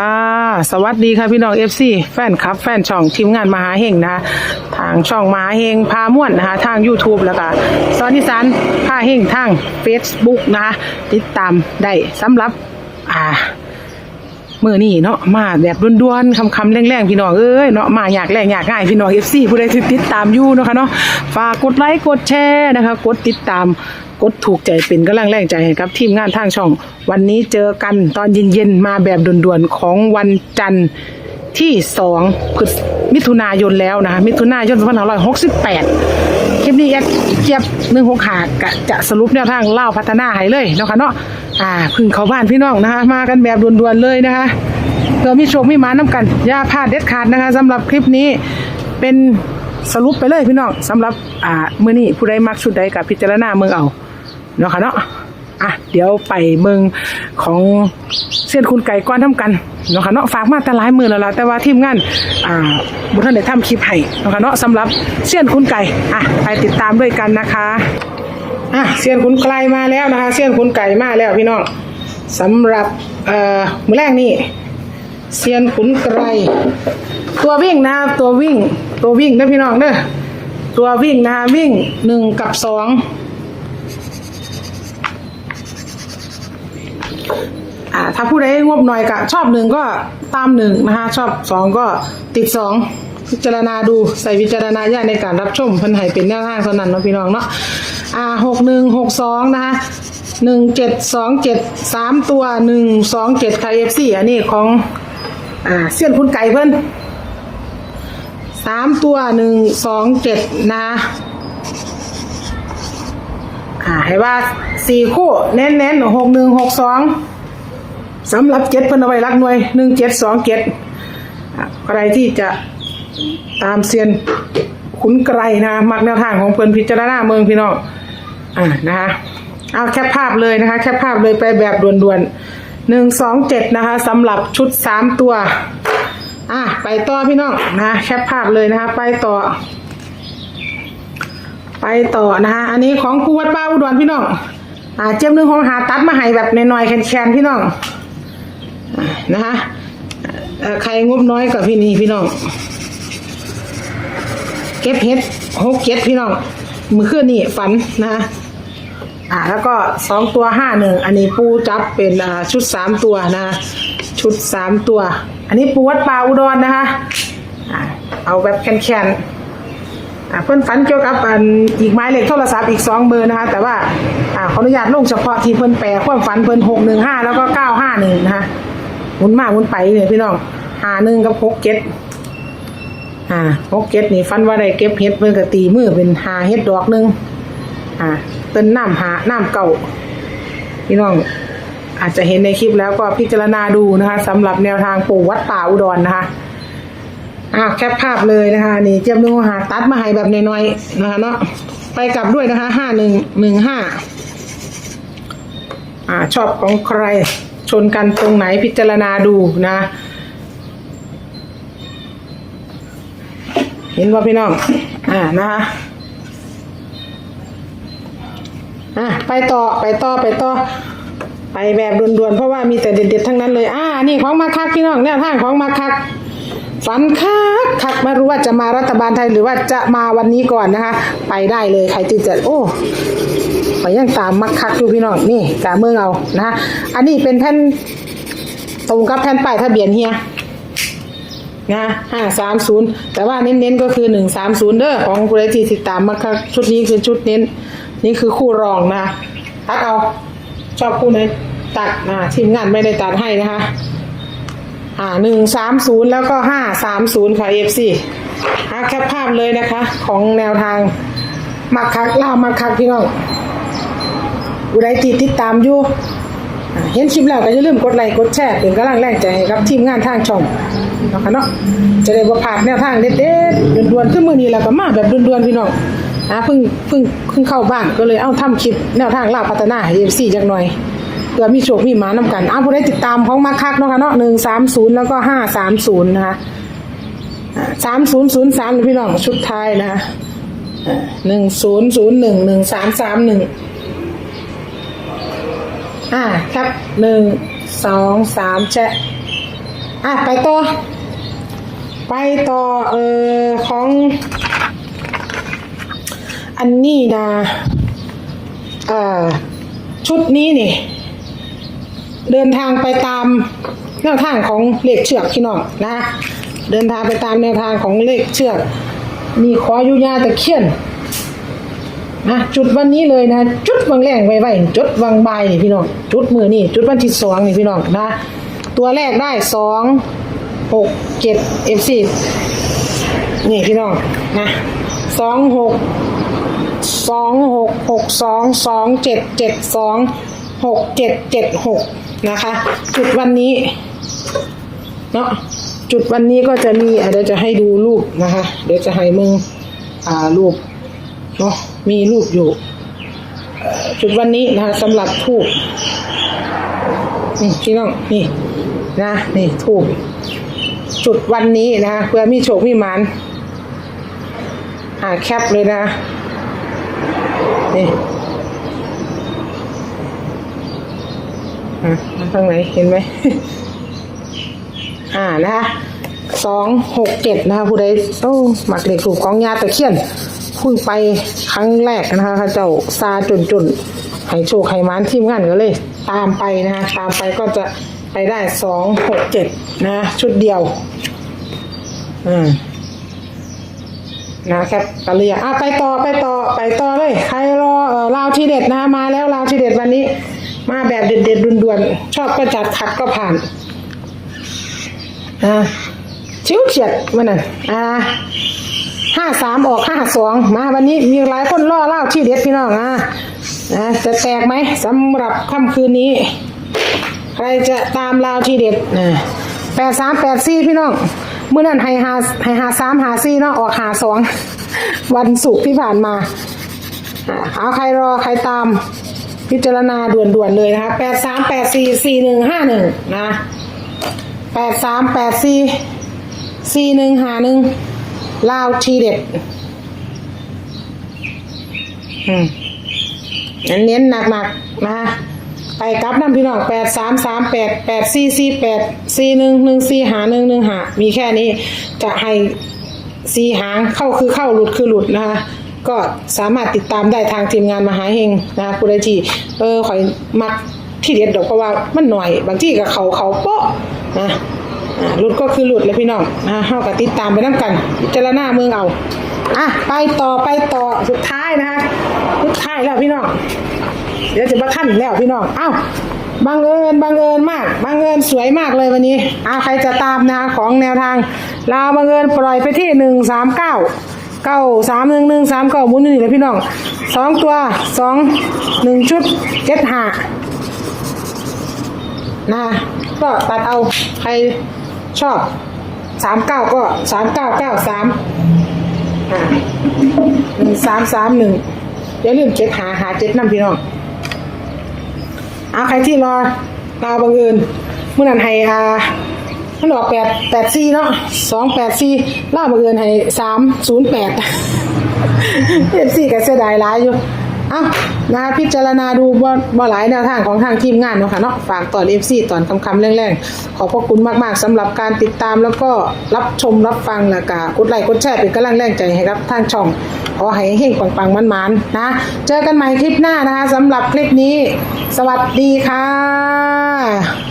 ค่ะ สวัสดีค่ะพี่น้องเอฟซีแฟนคลับ แฟนช่องทีมงานมหาเฮงนะคะทางช่องมหาเฮงพาม่วนนะคะทาง YouTube แล้วก็ซอนนิสันพาเฮงทาง Facebook นะคะติดตามได้สำหรับ อ่า มื่อนี่เนาะมาแบบด้วนๆคำๆแรงๆพี่น้องเอ้ยเนาะมาอยากแรงอยากง่ายพี่น้องเอฟซีผู้ใดที่ติดตามอยู่เนาะค่ะเนาะฝากกดไลค์กดแชร์นะคะ กดติดตามกดถูกใจเป็นกำลังแรงใจให้กับ ทีมงานทางช่อง วันนี้เจอกันตอนเย็นๆมาแบบด่วนๆของวันจันทร์ที่สองพฤศมิถุนายนแล้วนะคะมิถุนายน2568 ลิปนี้แอดเจี๊ยบหนึ่งหกหากะจะสรุปแนวทางเล่าพัฒนาให้เลยเนาะค่ะเนาะอ่าพึ่งเขาบ้านพี่น้องนะคะ มากันแบบด่วนๆเลยนะคะเรามีโชคมีมาน้ากันอย่าพลาดเด็ดขาดนะคะสำหรับคลิปนี้เป็นสรุปไปเลยพี่น้องสำหรับอ่ามื้อนี้ผู้ใดมักชุดใดกับพิจารณาเมืองเอาเนาะค่ะเนาะ อะเดี๋ยวไปเมืองของเส้นคุณไก่ก้อนทำกันเนาะค่ะเนาะฝากมาแต่หลายมือแล้วล่ะแต่ว่าทีมงานอ่าบุท่านได้ทำคลิปให้เนาะค่ะเนาะสำหรับเส้นคุณไก่อะไปติดตามด้วยกันนะคะอะเส้นคุณไก่มาแล้วนะคะเส้นคุณไก่มาแล้วพี่น้องสำหรับเอ่อมือแรกนี่เซียนขุนไกรตัววิ่งนะตัววิ่ง ตัววิ่งนะพี่น้องเด้อตัววิ่งนะวิ่งหนึ่งกับสอง อ่า ถ้าผู้ใดงบหน่อยก็ชอบหนึ่งก็ตามหนึ่งนะคะชอบสองก็ติดสองพิจารณาดูใส่วิจารณญาณในการรับชมเพันให้เป็นแนวทางเท่านั้นเนาะพี่น้องเนาะอ่าหกหนึ่งหกสองนะคะหนึ่งเจ็ดสองเจ็ดสามตัวหนึ่งสองเจ็ดคาเอฟซีอันนี้ของอ่าเสี้ยนคุณไก่เพิ่นสามตัวหนึ่งสองเจ็ดนะอ่าให้ว่าสี่คู่เน้นเน้นหกหนึ่งหกสอง สำหรับเจ็ดพิ่นเอาไว้รักหน่วยหนึ่งเจ็ดสองเจ็ดใครที่จะตามเซียนขุนไกรนะมักแนวทางของเพิ่นพิจารณาเมืองพี่น้องอ่านะคะเอาแคปภาพเลยนะคะ แคปภาพเลยไปแบบด่วนๆหนึ่งสองเจ็ดนะคะสำหรับชุดสามตัวอะไปต่อพี่น้องนะแคปภาพเลยนะคะ ไปต่อ ไปต่อนะคะอันนี้ของครูวัดป้าอุดรพี่น้องอ่าเจียมหนึ่งของหาตัดมาให้แบบน้อยๆแคนๆพี่น้อง อ่านะคะใครงบน้อยกับพี่นี่พี่น้อง เก็บเห็ดหกเก็ดพี่น้องมือขึ้นนี่ฝันนะคะอ่าแล้วก็สองตัวห้าหนึ่งอันนี้ปูจับเป็นอ่าชุดสามตัวนะชุดสามตัว อันนี้ปูวัดป่าอุดรนะคะอ่าเอาแบบแคนๆอ่าเพิ่อนฝันเกี่ยวกับอันอีกหมายเลขโทรศัพท์อีกสองเบอร์นะคะ แต่ว่าอ่าขออนุญาตลงเฉพาะที่เพิ่อนแปลความฝันเพิ่อนหกหนึ่งห้าแล้วก็เก้าห้าหนึ่งนะคะ หมุนมาหมุนไปเนี่ยพี่น้องหาหนึ่งกับหกเจ็ดอ่าหกเจ็ดนี่ฝันว่าได้เก็บเห็ดเพิ่นก็ตีมือเป็นหาเห็ดดอกหนึ่งอ่าเป็นน้ำหาน้ำเก่าพี่น้องอาจจะเห็นในคลิปแล้วก็พิจารณาดูนะคะสำหรับแนวทางปู่วัดป่าอุดรนะคะอ่าแคปภาพเลยนะคะนี่เจียมนูหาตัดมาให้แบบน้อยๆนะคะเนาะไปกลับด้วยนะคะห้าหนึ่งหนึ่งห้าอ่าชอบของใคร ชนกันตรงไหนพิจารณาดูนะ เห็นว่าพี่น้อง อ่านะคะอะไปต่อไปต่อไปต่อไปแบบด่วนๆเพราะว่ามีแต่เด็ดๆทั้งนั้นเลย อ่า นี่ของมาคักพี่น้องแนวทางของมาคักฝันคักคักไม่รู้ว่าจะมารัฐบาลไทยหรือว่าจะมาวันนี้ก่อนนะคะ ไปได้เลยใครที่จะโอ้ ขอยังตามมักคักอยู่พี่น้องนี่กาเมืองเอานะคะอันนี้เป็นแผ่นตรงกับแผ่นป้ายทะเบียนเฮียนะห้าสามศูนย์แต่ว่าเน้นๆก็คือหนึ่งสามศูนย์เด้อของคุณไอทีติดตามมักคักชุดนี้คือชุดเน้น นี่คือคู่รองนะตัดเอาชอบคู่ไหนตัดนะทีมงานไม่ได้ตัดให้นะคะ อ่าหนึ่งสามศูนย์แล้วก็ห้าสามศูนย์ค่ะเอฟซีอาแคปภาพเลยนะคะ ของแนวทางมาคักล่ามาคักพี่น้อง อุไรติดติดตามอยู่อ่าเห็นคลิปแล้วก็อย่าลืมกดไลค์กดแชร์เป็นกำลังแรงใจให้กับทีมงานทางช่องนะคะเนาะจะได้บ่พลาดแนวทางเด็ดๆด่วนๆขึ้นมือนี้แล้วก็มาแบบด่วนๆพี่น้องอ่าเพิ่งเพิ่งเพิ่งเข้าบ้านก็เลยเอาทำคลิปแนวทางล่าพัฒนาให้เอฟซีจักหน่อย เพื่อมีโชค มีหมานำกันอ้าวผู้ได้ติดตามของมาคักเนาะค่ะเนาะหนึ่งสามศูนย์แล้วก็ห้าสามศูนย์นะคะสามศูนย์ศูนย์สามพี่น้องชุดท้ายนะคะหนึ่งศูนย์ศูนย์หนึ่งหนึ่งสามสามหนึ่ง อ่าครับหนึ่งสองสามแชะอะไปต่อ ไปต่อเออของ อันนี้นะเอ่อชุดนี้นี่ เดินทางไปตามแนวทางของเลขเชือกพี่น้องนะ เดินทางไปตามแนวทางของเลขเชือก มีขออยุยาตะเคียน นะจุดวันนี้เลยนะ จุดวังแรงไว้ไว้จุดวังใบนี่พี่น้องจุดมือนี่จุดวันที่สองนี่พี่น้องนะ ตัวแรกได้สองหกเจ็ดเอฟซีนี่พี่น้องนะสองหกสองหกหกสองสองเจ็ดเจ็ดสองหกเจ็ดเจ็ดหกนะคะ จุดวันนี้เนาะจุดวันนี้ก็จะมีเดี๋ยวจะให้ดูรูปนะคะ เดี๋ยวจะให้มึงอ่ารูป เนาะมีรูปอยู่ จุดวันนี้นะคะสำหรับทูบนี่พี่น้องนี่นะนี่ทูบจุดวันนี้นะเพื่อมีโชคมีหมานอ่าแคปเลยนะนี่อะมาทางไหนเห็นไหมอ่านะคะสองหกเจ็ดนะคะผู้ใดโอ้หมักเหล็กถูกของยาตะเคียน พิ่งไปครั้งแรกนะคะเจ้าซาจุนจุนๆให้โชคให้มานทีมงานก็เลย ตามไปนะคะตามไปก็จะไปได้สองหกเจ็ดนะชุดเดียวอืมนะครับกะเรียอะไปต่อไปต่อไปต่อเลย ใครรอเออลาวทีเด็ดนะมาแล้วลาวทีเด็ดวันนี้ มาแบบเด็ดเด็ดๆด่วนๆชอบก็จัดขัดก็ผ่านอ่าชิวเฉียดมันนั่นอ่า ห้าสามออกห้าสองมาวันนี้มีหลายคนรอเล่าที่เด็ดพี่น้องอะนะจะแตกไหมสำหรับค่ำคืนนี้ ใครจะตามลาวที่เด็ดแปดสามแปดสี่พี่น้องเมื่อนั้นให้หาให้หาสามหาสี่เนาะออกหาสองวันศุกร์ที่ผ่านมาเอาใครรอใครตามพิจารณาด่วนๆเลยนะคะแปดสามแปดสี่สี่หนึ่งห้าหนึ่งนะแปดสามแปดสี่สี่หนึ่งห้าหนึ่ง ลาวทีเด็ดอืมเน้นหนักๆนะคะไปกลับน้ำพี่น้องแปดสามสามแปดแปดสี่สี่แปดสี่หนึ่งหนึ่งสี่หาหนึ่งหนึ่งหามีแค่นี้จะให้สี่หางเข้าคือเข้าหลุดคือหลุดนะคะก็สามารถติดตามได้ทางทีมงานมหาเฮงนะคะผู้ใดที่เออข่อยมักที่เด็ดดอกเพราะว่ามันหน่อย บางที่กับเขาเขาเปาะนะอ่า หลุดก็คือหลุดเลยพี่น้องนะเข้ากับติดตามไปน้ำกันพิจรณาเมืองเอาอะไปต่อไปต่อสุดท้ายนะคะสุดท้ายแล้วพี่น้องเดี๋ยวจะมาขั้นแล้วพี่น้องเอ้าบังเอิญบังเอิญมากบังเอิญสวยมากเลยวันนี้อ้าใครจะตามนะคะของแนวทางลาวบังเอิญปล่อยไปที่หนึ่งสามเก้าเก้าสามหนึ่งหนึ่งสามเก้ามุนนี่เลยพี่น้องสองตัวสองหนึ่งชุดเจ็ดหานะก็ตัดเอาใคร ชอบสามเก้าก็สามเก้าเก้าสามหนึ่งสามสามหนึ่งอย่าลืมเจ็ดหาหาเจ็ดน้ำพี่น้องเอาใครที่รอรอบังเอิญเมื่อนั้นให้อ่ามันออกแปดแปดสี่เนาะสองแปดสี่ล่าบังเอิญให้สามศูนย์แปดเอฟซีก็เสียดายหลายอยู่ เอ้านะพิจารณาดูบ่บ่หลายแนวทางของทางทีมงานเนาะค่ะเนาะฝากตอนเอฟซีตอนคำคำๆแรงๆ ขอบพระคุณมากๆสำหรับการติดตามแล้วก็รับชมรับฟังแล้วก็กดไลค์กดแชร์เป็นกำลังแรงใจให้รับทางช่องขอให้เฮงปังๆมันๆนะ เจอกันใหม่คลิปหน้านะคะสำหรับคลิปนี้ สวัสดีค่ะ